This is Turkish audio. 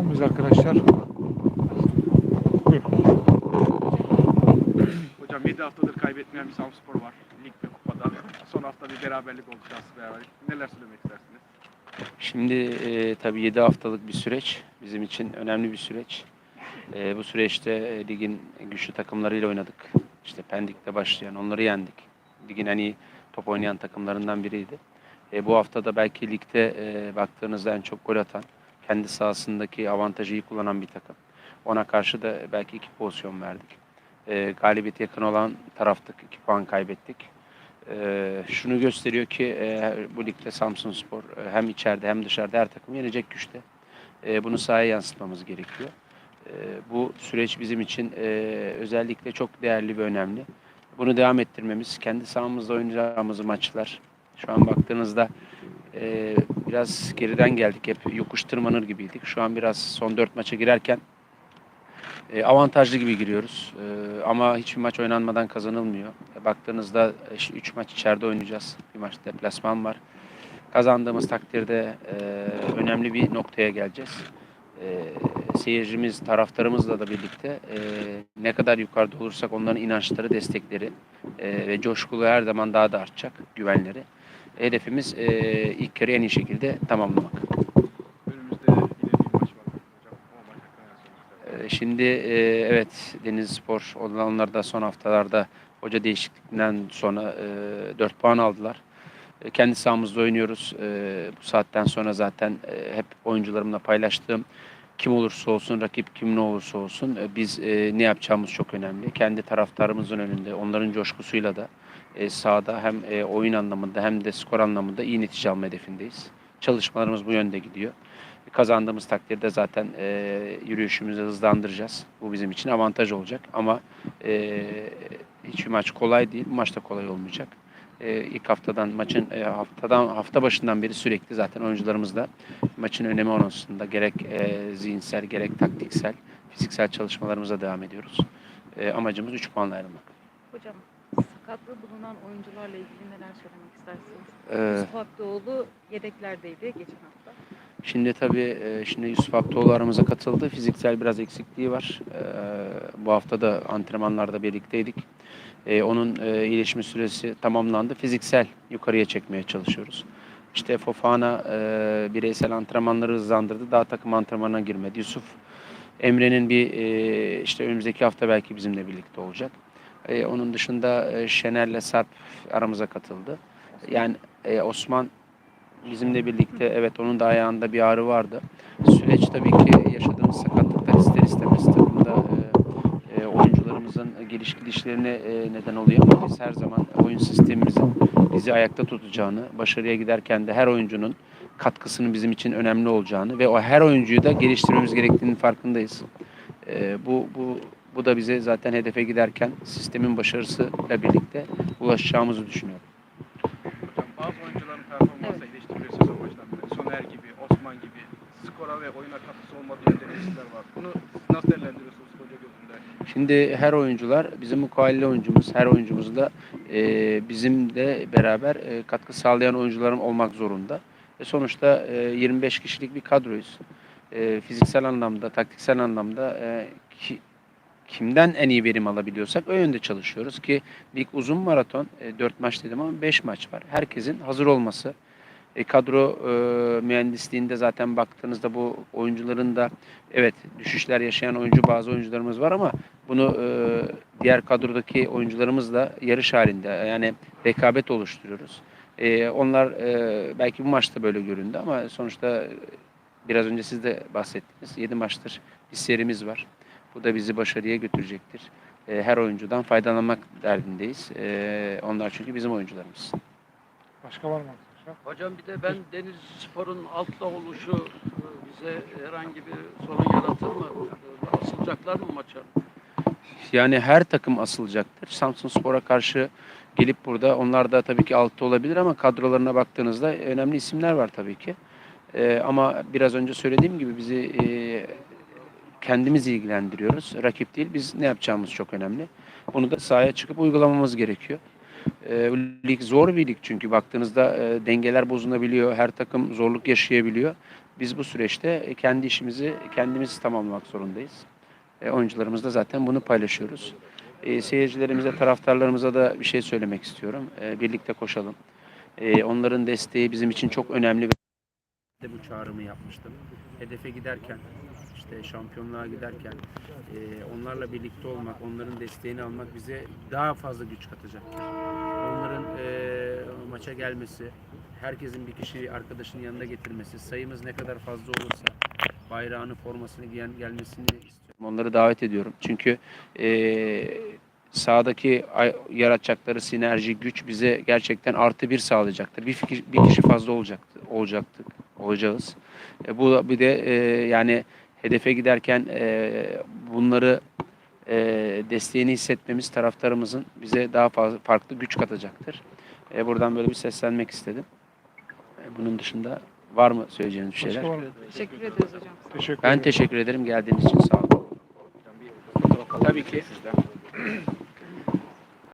yapmamız arkadaşlar. Buyurun. Hocam 7 haftadır kaybetmeyen bir Samspor var. Lig ve kupada. Son hafta bir beraberlik oldu şanslı beraberlik. Neler söylemek istersiniz? Şimdi e, tabii 7 haftalık bir süreç. Bizim için önemli bir süreç. E, bu süreçte e, ligin güçlü takımlarıyla oynadık. İşte Pendik'te başlayan onları yendik. Ligin en iyi top oynayan takımlarından biriydi. E, bu hafta da belki ligde e, baktığınızda en çok gol atan, kendi sahasındaki avantajı iyi kullanan bir takım. Ona karşı da belki iki pozisyon verdik. E, galibiyete yakın olan taraftık. iki puan kaybettik. Ee, şunu gösteriyor ki e, bu ligde Samsunspor e, hem içeride hem dışarıda her takımı yenecek güçte. E, bunu sahaya yansıtmamız gerekiyor. E, bu süreç bizim için e, özellikle çok değerli ve önemli. Bunu devam ettirmemiz, kendi sahamızda oynayacağımız maçlar. Şu an baktığınızda e, biraz geriden geldik. Hep yokuş tırmanır gibiydik. Şu an biraz son dört maça girerken e, avantajlı gibi giriyoruz. E, ama hiçbir maç oynanmadan kazanılmıyor. E, baktığınızda 3 maç içeride oynayacağız. Bir maç deplasman var. Kazandığımız takdirde e, önemli bir noktaya geleceğiz. E, seyircimiz, taraftarımızla da birlikte e, ne kadar yukarıda olursak onların inançları, destekleri e, ve coşkulu her zaman daha da artacak güvenleri. Hedefimiz e, ilk yarı en iyi şekilde tamamlamak. Ee, Şimdi e, evet Denizli Spor onlar da son haftalarda hoca değişikliğinden sonra e, 4 puan aldılar. E, Kendi sahamızda oynuyoruz. E, Bu saatten sonra zaten e, hep oyuncularımla paylaştığım kim olursa olsun, rakip kim ne olursa olsun e, biz e, ne yapacağımız çok önemli. Kendi taraftarımızın önünde, onların coşkusuyla da e, sahada hem e, oyun anlamında hem de skor anlamında iyi netice alma hedefindeyiz. Çalışmalarımız bu yönde gidiyor. Kazandığımız takdirde zaten e, yürüyüşümüzü hızlandıracağız. Bu bizim için avantaj olacak ama e, hiçbir maç kolay değil. Bu maç da kolay olmayacak. E, ilk haftadan maçın e, haftadan hafta başından beri sürekli zaten oyuncularımız da maçın önemi konusunda gerek e, zihinsel gerek taktiksel fiziksel çalışmalarımıza devam ediyoruz. E, amacımız 3 puanla ayrılmak. Hocam sakatlığı bulunan oyuncularla ilgili neler söylemek istersiniz? E, Yusuf Akdoğlu yedeklerdeydi geçen hafta. Şimdi tabii e, şimdi Yusuf Aktoğlu aramıza katıldı. Fiziksel biraz eksikliği var. E, Bu hafta da antrenmanlarda birlikteydik. E, Onun e, iyileşme süresi tamamlandı. Fiziksel yukarıya çekmeye çalışıyoruz. İşte Fofana e, bireysel antrenmanları hızlandırdı. Daha takım antrenmanına girmedi. Yusuf Emre'nin bir işte önümüzdeki hafta belki bizimle birlikte olacak. E, Onun dışında e, Şener'le Sarp aramıza katıldı. Yani e, Osman bizimle birlikte evet onun da ayağında bir ağrı vardı. Süreç tabii ki yaşadığımız sakatlıklar ister istemez takımda e, e, oyuncularımızın geliş gidişlerine e, neden oluyor ama biz her zaman oyun sistemimizin bizi ayakta tutacağını, başarıya giderken de her oyuncunun katkısının bizim için önemli olacağını ve o her oyuncuyu da geliştirmemiz gerektiğinin farkındayız. E, bu bu bu da bize zaten hedefe giderken sistemin başarısıyla birlikte ulaşacağımızı düşünüyorum. Hocam bazı oyuncuların performansı eleştiriliyor sezon başından beri. Soner gibi, Osman gibi skora ve oyuna katkısı olmadığı yönde eleştiriler var. Bunu siz nasıl değerlendiriyorsunuz hoca gözünde? Şimdi her oyuncular bizim mukayele oyuncumuz, her oyuncumuz da e, bizim de beraber e, katkı sağlayan oyuncularım olmak zorunda. E, sonuçta e, 25 kişilik bir kadroyuz. E, fiziksel anlamda, taktiksel anlamda e, ki, kimden en iyi verim alabiliyorsak o yönde çalışıyoruz ki lig uzun maraton, e, 4 maç dedim ama 5 maç var. Herkesin hazır olması, e, kadro e, mühendisliğinde zaten baktığınızda bu oyuncuların da evet düşüşler yaşayan oyuncu bazı oyuncularımız var ama bunu e, diğer kadrodaki oyuncularımızla yarış halinde yani rekabet oluşturuyoruz. E, onlar e, belki bu maçta böyle göründü ama sonuçta e, biraz önce siz de bahsettiniz. 7 maçtır bir serimiz var. Bu da bizi başarıya götürecektir. E, her oyuncudan faydalanmak derdindeyiz. E, onlar çünkü bizim oyuncularımız. Başka var mı? Hocam bir de ben Deniz Spor'un altta oluşu e, bize herhangi bir sorun yaratır mı? Asılacaklar mı maça? Yani her takım asılacaktır. Samsun Spor'a karşı gelip burada onlar da tabii ki altta olabilir ama kadrolarına baktığınızda önemli isimler var tabii ki. Ee, ama biraz önce söylediğim gibi bizi e, kendimiz ilgilendiriyoruz. Rakip değil. Biz ne yapacağımız çok önemli. Bunu da sahaya çıkıp uygulamamız gerekiyor. Ee, lig zor bir lig çünkü baktığınızda e, dengeler bozulabiliyor. Her takım zorluk yaşayabiliyor. Biz bu süreçte kendi işimizi kendimiz tamamlamak zorundayız. E, oyuncularımızla zaten bunu paylaşıyoruz. E, seyircilerimize, taraftarlarımıza da bir şey söylemek istiyorum. E, birlikte koşalım. E, onların desteği bizim için çok önemli. De bu çağrımı yapmıştım. Hedefe giderken, işte şampiyonluğa giderken e, onlarla birlikte olmak, onların desteğini almak bize daha fazla güç katacaktır. Onların e, maça gelmesi, herkesin bir kişi arkadaşının yanında getirmesi, sayımız ne kadar fazla olursa bayrağını, formasını giyen gelmesini istiyorum. Onları davet ediyorum. Çünkü e, sahadaki yaratacakları sinerji, güç bize gerçekten artı bir sağlayacaktır. Bir, fikir, bir kişi fazla olacaktı, olacaktık, olacağız. E, bu bir de e, yani hedefe giderken e, bunları e, desteğini hissetmemiz taraftarımızın bize daha fazla farklı güç katacaktır. E, buradan böyle bir seslenmek istedim. E, bunun dışında var mı söyleyeceğiniz bir şeyler? Teşekkür ederiz hocam. Teşekkür Ben teşekkür ederim geldiğiniz için sağ olun. Tabii ki.